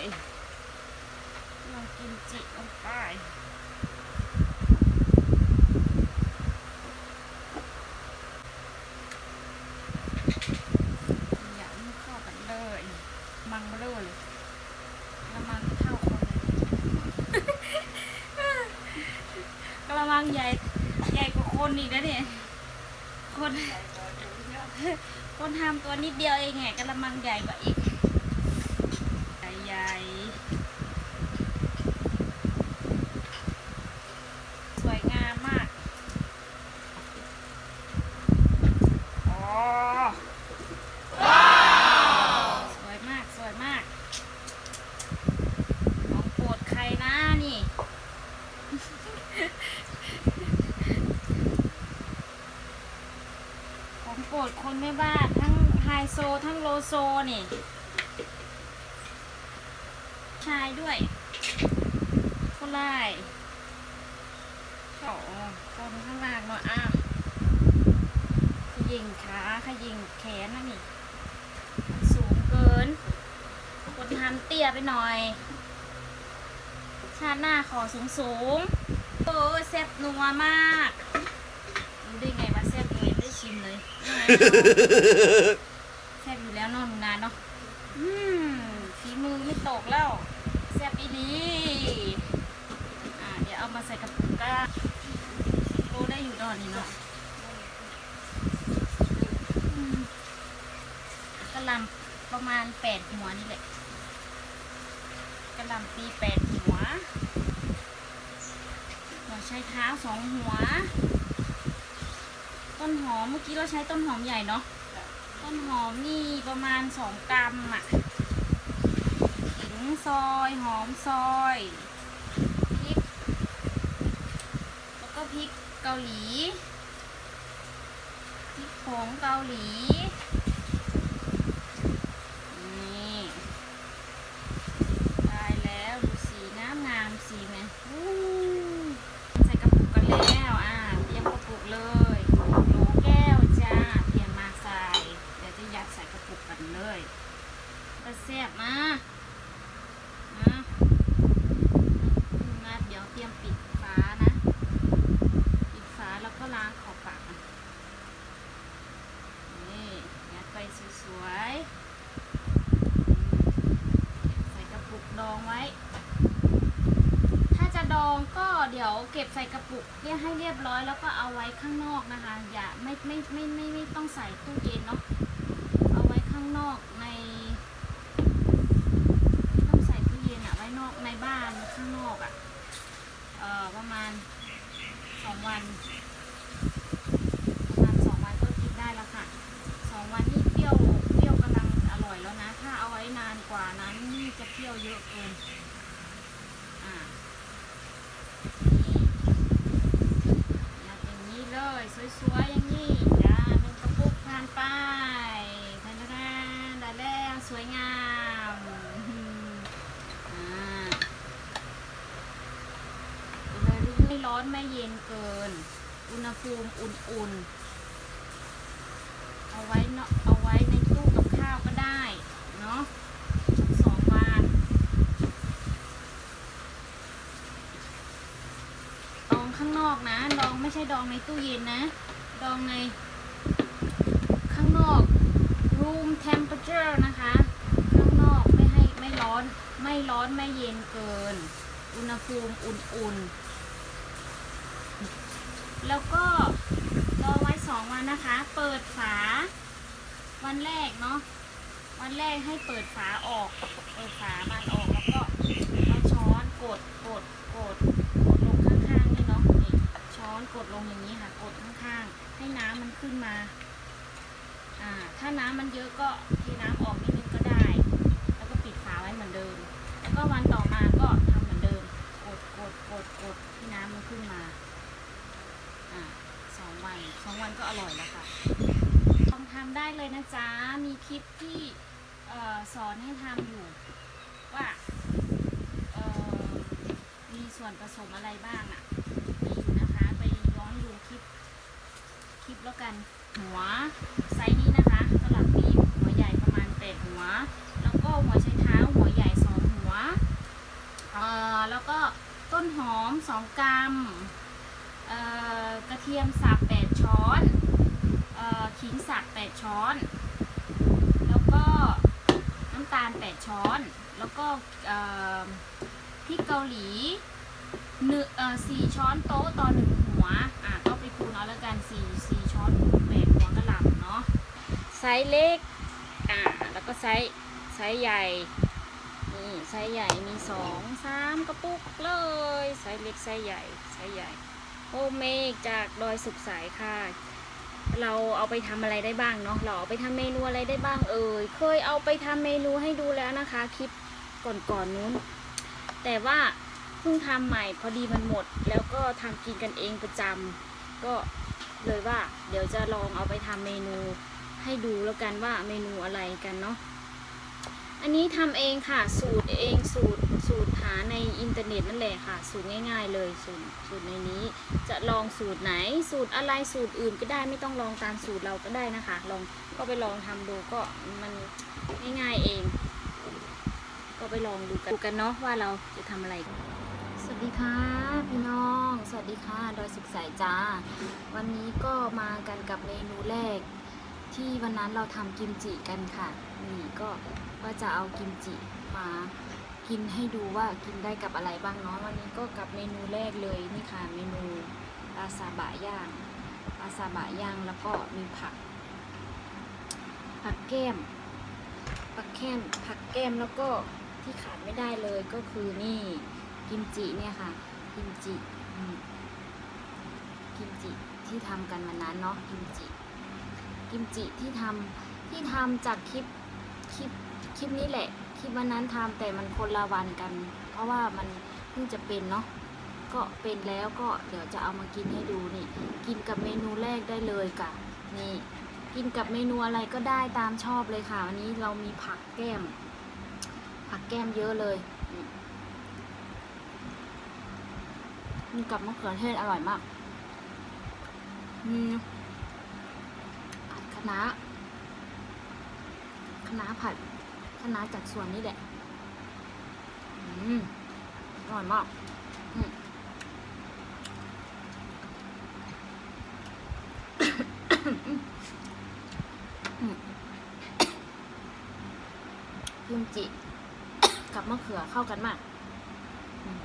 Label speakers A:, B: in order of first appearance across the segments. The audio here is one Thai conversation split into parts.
A: ยลองกินจิลงไปอย่าให้เข้ากันเลย มังเบลอเลยกระมังเท่าคนเลย กระมังใหญ่ ใหญ่กว่าคนอีกนะเนี่ย คน คนทำตัวนิดเดียวเองไงกระมังใหญ่กว่าอีก ใหญ่ใหญ่สวยงามมากอ๋อสวยมากสวยมากของโปรดใครนะนี่ ของโปรดคนแม่บ้านทั้งไฮโซทั้งโลโซนี่ ชายด้วยคนไล่โอ้คนข้างล่างเนาะอ้าวขยิง ขาขยิงแขนนะนี่มันสูงเกินคนทำเตี้ยไปหน่อย ชาติหน้าขอสูงสูงๆโอ้ยแซ่บนัวมากรู้ได้ไงว่าแซ่บเลยได้ชิมเลยแซ่บอยู่แล้วเนอนนานเนาะอืมฝีมือไม่ตกแล้วแซ่บอีดีอ่าเดี๋ยวเอามาใส่กระปุกก็โลได้อยู่ดอนนี่เนาะอืมกระห ลำประมาณแปดหัวนี่แหละกระลำปีแปดหัวหัวใช้เท้าสองหัว ต้นหอมเมื่อกี้เราใช้ต้นหอมใหญ่เนาะต้นหอมนี่ประมาณสองกรัมอะขิงซอยหอมซอยพริกแล้วก็พริกเกาหลีพริกผงเกาหลี นี่ ได้แล้วดูสีน้ำงามสีไหมอู้ใส่กระปุกกันแล้ว อ่า เตรียมกระปุกเลยโหลแก้วจ้า เตรียมมาใส่ เดี๋ยวจะยัดใส่กระปุกกันเลยก็แซ่บมานะงัดเดี๋ยวเตรียมปิดฝานะ ปิดฝาแล้วก็ล้างขอบปากนะนี่ยัดไปสวยๆ ใส่กระปุกดองไว้ ถ้าจะดองก็เดี๋ยวเก็บใส่กระปุกเรียให้เรียบร้อยแล้วก็เอาไว้ข้างนอกนะคะ อย่าไม่ไม่ไม่ไม่ไม่ต้องใส่ตู้เย็นเนาะ เอาไว้ข้างนอกในไม่ต้องใส่ตู้เย็นอะไว้นอกในบ้านข้างนอกอะเอ่อประมาณสองวัน ประมาณสองวันก็กินได้แล้วค่ะ สองวันนี่เปรี้ยวเปรี้ยวกำลังอร่อยแล้วนะ ถ้าเอาไว้นานกว่านั้นนี่จะเปรี้ยวเยอะเกิน อ่า นี่ยัดอย่างนี้เลย สวยๆอย่างนี้จ้าหนึ่งกระปุกผ่านไปทานทานได้แล้วสวยงามอ่าเลยไม่ร้อนไม่เย็นเกิน อุณห ภูมิอุ่นๆ เอาไว้เนาะเอาไว้ในตู้กับข้าวก็ได้เนาะสองวันดองข้างนอกนะ ดองไม่ใช่ดองในตู้เย็นนะ ดองใน ข้างนอก room temperature นะคะ ข้างนอกไม่ให้ไม่ร้อน ไม่ร้อนไม่เย็นเกิน อุณหภูมิอุ่นๆ แล้วก็รอไว้สองวันนะคะ เปิดฝา วันแรกเนาะวันแรกให้เปิดฝาออก เปิดฝามันออกแล้วก็เอาช้อนกดกดกดกดลงข้างๆนี่เนาะนี่ช้อนกดลงอย่างนี้ค่ะ กดข้างๆ ให้น้ำมันขึ้นมา อ่า ถ้าน้ำมันเยอะก็เทน้ำออกนิดนึงก็ได้ แล้วก็ปิดฝาไว้เหมือนเดิม แล้วก็วันต่อมาก็ทำเหมือนเดิม กดกดกดกดให้น้ำมันขึ้นมา อ่าสองวันสองวันก็อร่อยแล้วค่ะลองทำได้เลยนะจ๊ะ มีคลิปที่เอ่อสอนให้ทำอยู่ ว่าเอ่อมีส่วนผสมอะไรบ้างอะมีอยู่นะคะ ไปย้อนดูคลิป คลิปแล้วกัน หัวไซส์นี้นะคะสลับปีหัวใหญ่ประมาณแปดหัว แล้วก็หัวใช้เท้าหัวใหญ่สองหัวหอม2กรัมเอ่อกร กระเทียมสับ8ช้อนออขิงสับ8ช้อน แล้วก็น้ำตาล 8 ช้อน แล้วก็พริกเกาหลีหนึ่งสี่ช้อนโต๊ะต่อหนึ่งหัว อะก็ไปคูณเอาแล้วกันสี่สี่ช้อนแปดหัวกระหล่ำเนาะ ไซส์เล็ก อ่าแล้วก็ไซส์ไซส์ใหญ่นี่ไซส์ใหญ่มีสองสามกระปุกเลย ไซส์เล็กไซส์ใหญ่ไซส์ใหญ่ โฮมเมกจากดอยสุขสายค่ะ เราเอาไปทำอะไรได้บ้างเนาะเราเอาไปทำเมนูอะไรได้บ้างเอ่ยเคยเอาไปทำเมนูให้ดูแล้วนะคะ คลิปก่อนๆนนู้น แต่ว่าเพิ่งทำใหม่พอดีมันหมด แล้วก็ทำกินกันเองประจำก็เลยว่า เดี๋ยวจะลองเอาไปทำเมนูให้ดูแล้วกันว่าเมนูอะไรกันเนาะอันนี้ทำเองค่ะ สูตรเองสูตรหาในอินเทอร์เน็ ตนั่นแหละค่ะ สูตรง่าย ๆ เลยสูตรสูตรในนี้จะลองสูตรไหนสูตรอะไรสูตรอื่นก็ได้ไม่ต้องลองตามสูตรเราก็ได้นะคะ ลองก็ไปลองทำดูก็มันง่ายๆเอง ก็ไปลองดูกันดูกันเนาะว่าเราจะทำอะไร สวัสดีค่ะพี่น้อง สวัสดีค่ะดอยสุขสายจ้า วันนี้ก็มากันกับเมนูแรก ที่วันนั้นเราทำกิมจิกันค่ะนี่ก็ว่าจะเอากิมจิมา กินให้ดูว่ากินได้กับอะไรบ้างเนาะวันนี้ก็กับเมนูแรกเลยนี่ค่ะเมนูปลาซาบะย่างปลาซาบะย่างแล้วก็มีผัก ผักแก้มผักแก้มผักแก้มแล้วก็ที่ขาดไม่ได้เลยก็คือนี่กิมจิเนี่ยค่ะกิมจิกิมจิที่ทำกันวันนั้นเนาะกิมจิกิมจิที่ทำที่ทำจากคลิปคลิปคลิปนี้แหละ คลิปวันนั้นทำแต่มันคนละวันกัน เพราะว่ามันเพิ่งจะเป็นเนาะก็เป็นแล้วก็เดี๋ยวจะเอามากินให้ดูนี่ กินกับเมนูแรกได้เลยกะนี่กินกับเมนูอะไรก็ได้ตามชอบเลยค่ะ วันนี้เรามีผักแก้ม ผักแก้มเยอะเลยนี่มีกับมะเขือเทศอร่อยมากมีผัดคะน้าคะน้าผัด คะน้าจากสวนนี่แหละ อืมอร่อยมากอืมกิมจิ กับมะเขือเข้ากันมากอืม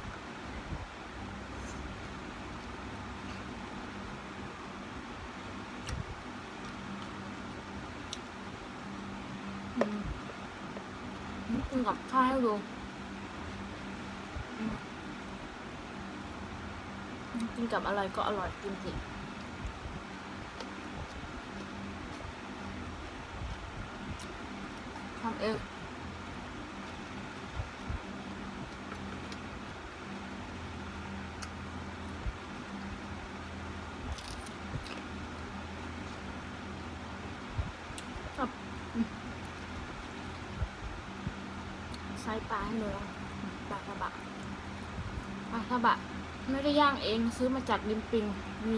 A: อืมอืม กับข้าวให้ดูกินกับอะไรก็อร่อยจริงๆทำเองครับอืม ไส้ปลาให้ดูนะปลาทะบะปลาทะบะ ไม่ได้ย่างเองซื้อมาจากริมปิงมี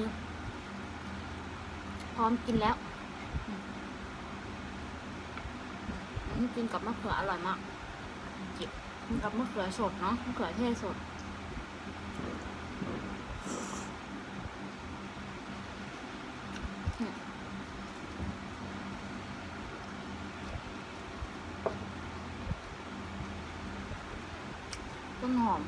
A: พร้อมกินแล้วอืมกินกับมะเขืออร่อยมากจิบกินกับมะเขือสดเนาะมะเขือเทศสด ต้นหอม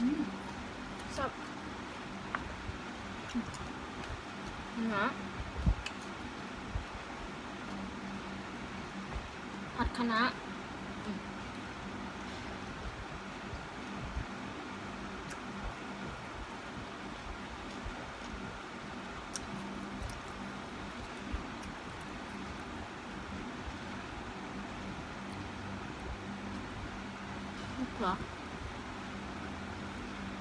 A: อืมสับนะผัดคะน้าอืมเหรอ อื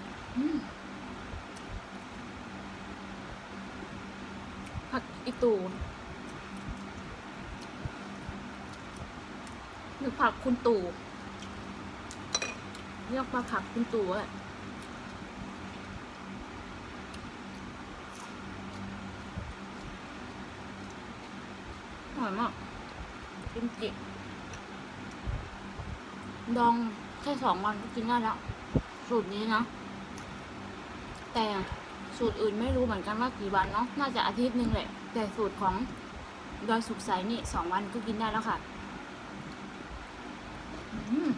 A: ม ผักอีตูนหรือผักคุณตู่เรียกว่าผักคุณตู่อะอร่อยมากกิมจิดองแค่สองวันก็กินได้แล้ว สูตรนี้นะ แต่สูตรอื่นไม่รู้เหมือนกันว่ากี่วันเนาะน่าจะอาทิตย์หนึ่งแหละ แต่สูตรของดอยสุกใสนี่สองวันก็กินได้แล้วค่ะอืม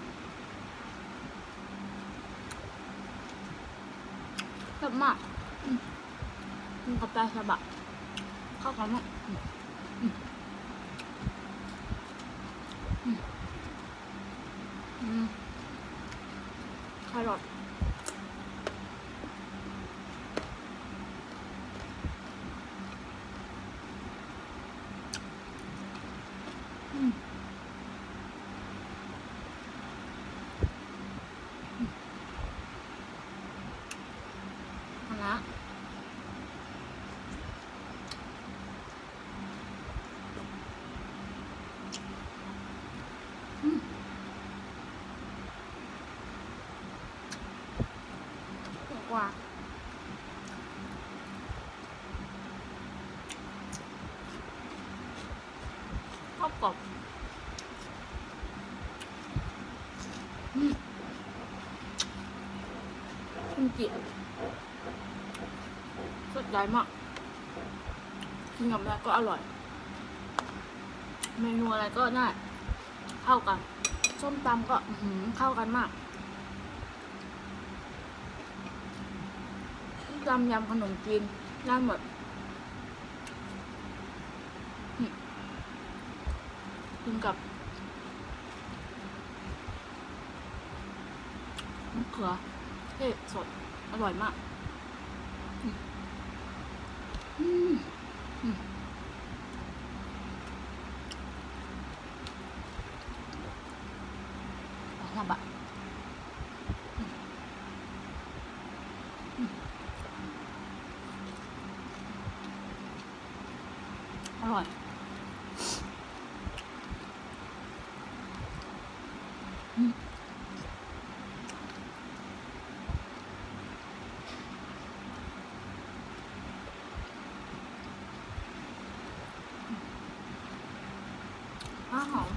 A: แซ่บมากอืมกินกับปลาซาบะเข้ากันมากอืมอืมอืมอืมแครอทอืมคณะอืมเก่งกว่า ชอบกรอบอืม คุณจิสดใจมากกินกับอะไรก็อร่อย เมนูอะไรก็น่าเข้ากันส้มตำก็เข้ากันมากตำยำขนมจีนได้หมดกินกับมะเขือเทศสด อร่อยมากอืมอืมอืมปลาซาบะอืมอืมอร่อย ข้าวหอม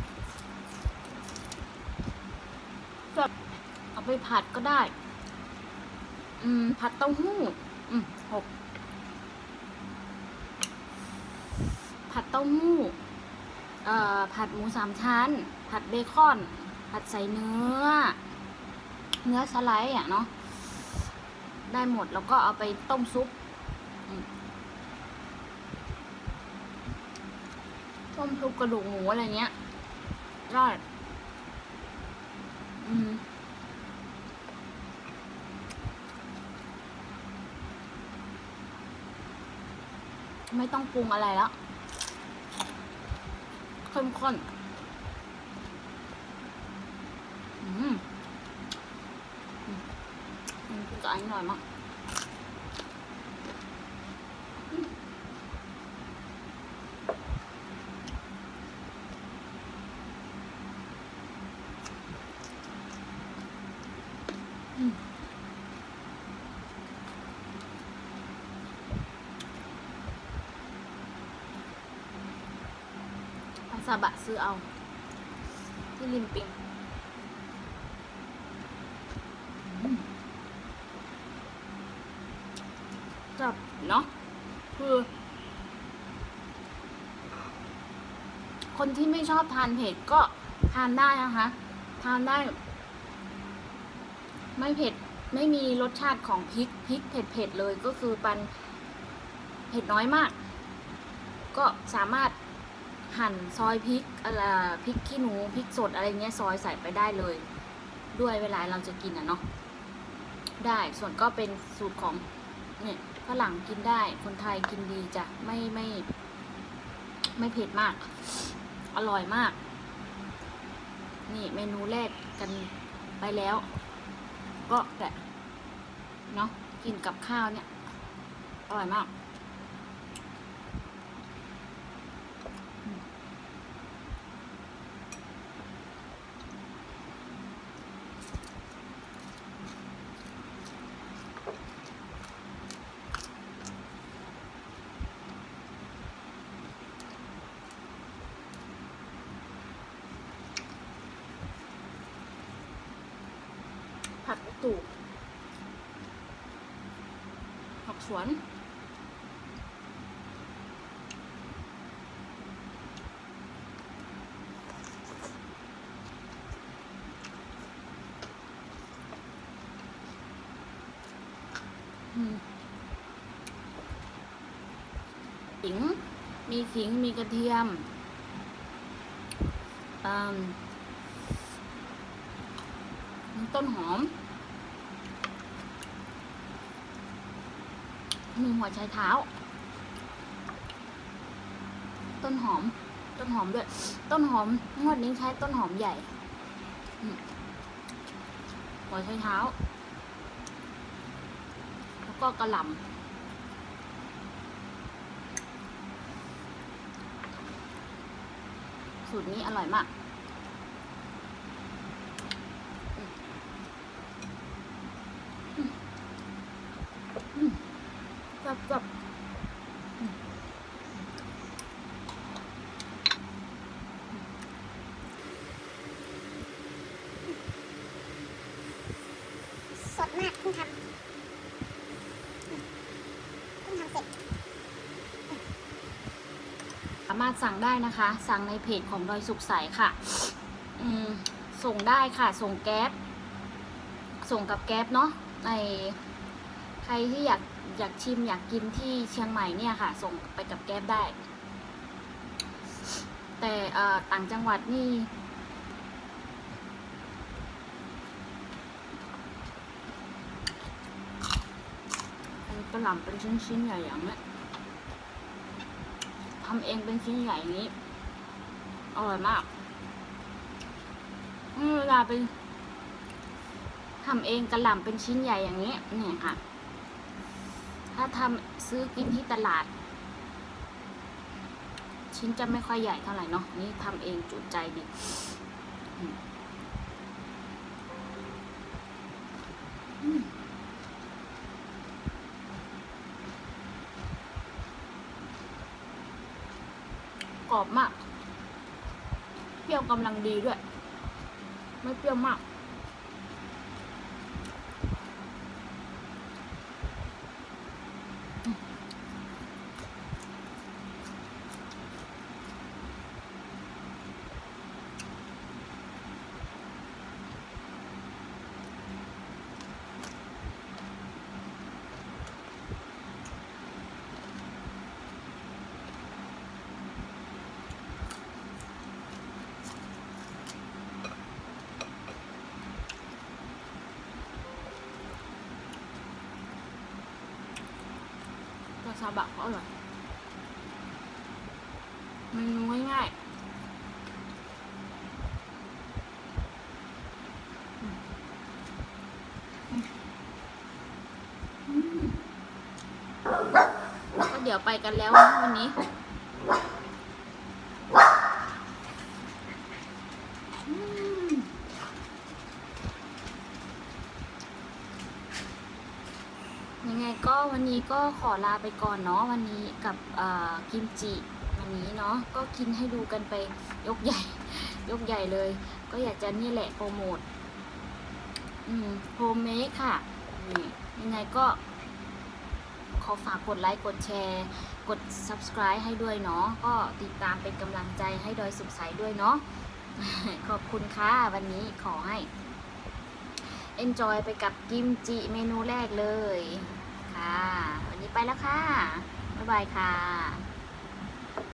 A: แบบเอา ไปผัดก็ได้ อืม ผัดเต้าหู้ อืมหกผัดเต้าหู้ เอ่อ ผัดหมูสามชั้น ผัดเบคอน ผัดใส่เนื้อ เนื้อสไลด์อะเนาะ ได้หมดแล้วก็เอาไปต้มซุปต้มซุปกระดูกหมูอะไรเงี้ยได้อืม ไม่ต้องปรุงอะไรแล้วเข้มข้นอืมอืมอืมจะอันหน่อยมาก ซาบะซื้อเอา ที่ริมปิงจับเนาะคือ คนที่ไม่ชอบทานเผ็ดก็ทานได้นะคะ ทานได้ ไม่เผ็ดไม่มีรสชาติของพริกพริกเผ็ดเผ็ดๆเลยก็คือปันเผ็ดน้อยมาก ก็สามารถ หั่นซอยพริกอะไรพริกขี้หนูพริกสดอะไรเงี้ยซอยใส่ไปได้เลย ด้วยเวลาเราจะกินอะเนาะได้ส่วนก็เป็นสูตรของเนี่ยฝรั่งกินได้คนไทยกินดีจ้ะไม่ไม่ ไม่เผ็ดมาก อร่อยมาก นี่เมนูแรกกันไปแล้ว ก็แหละเนาะกินกับข้าวเนี่ย อร่อยมาก ตู่ผักสวน ขิง มีขิง มีกระเทียมต้นหอม มีหัวไชเท้า ต้นหอม ต้นหอมด้วย ต้นหอมงวดนี้ใช้ต้นหอมใหญ่ หัวไชเท้า แล้วก็กระหล่ำสูตรนี้อร่อยมาก กับกับ
B: สดมากเพิ่งทำเพิ่งทำเสร็จ
A: ถสั่งได้นะคะ สั่งในเพจของดอยสุขใสค่ะส่งได้ค่ะ ส่งแก๊ปส่งกับแก๊ปเนาะในใครที่อยากอยากชิมอยากกินที่เชียงใหม่เนี่ยค่ะ ส่งไปกับแก๊ปได้ แต่ต่างจังหวัดนี่กระหล่ำเป็นชิ้นๆใหญ่อย่างเนี้ย ทำเองเป็นชิ้นใหญ่นี้ อร่อยมากเวลาไปทำเองกระหล่ำเป็นชิ้นใหญ่อย่างนี้เนี่ยค่ะ ถ้าทำซื้อกินที่ตลาด ชิ้นจะไม่ค่อยใหญ่เท่าไหร่เนาะนี่ทำเองจุใจดี กรอบมาก เปรี้ยวกำลังดีด้วย ไม่เปรี้ยวมาก ซาบะก็อร่อยเมนูง่ายๆก็เดี๋ยวไปกันแล้ววันนี้ ยังไงก็วันนี้ก็ขอลาไปก่อนเนาะวันนี้กับกิมจิวันนี้เนาะก็กินให้ดูกันไปยกใหญ่ ยกใหญ่เลย ก็อยากจะนี่แหละโปรโมทอืมโฮมเมดค่ะยังไงก็ขอฝากกดไลค์ กดแชร์ กด subscribe ให้ด้วยเนาะก็ติดตามเป็นกำลังใจให้ดอยสุขใสด้วยเนาะขอบคุณค่ะ วันนี้ขอให้ เอนจอยไปกับกิมจิเมนูแรกเลย ค่ะ วันนี้ไปแล้วค่ะ บ๊ายบายค่ะ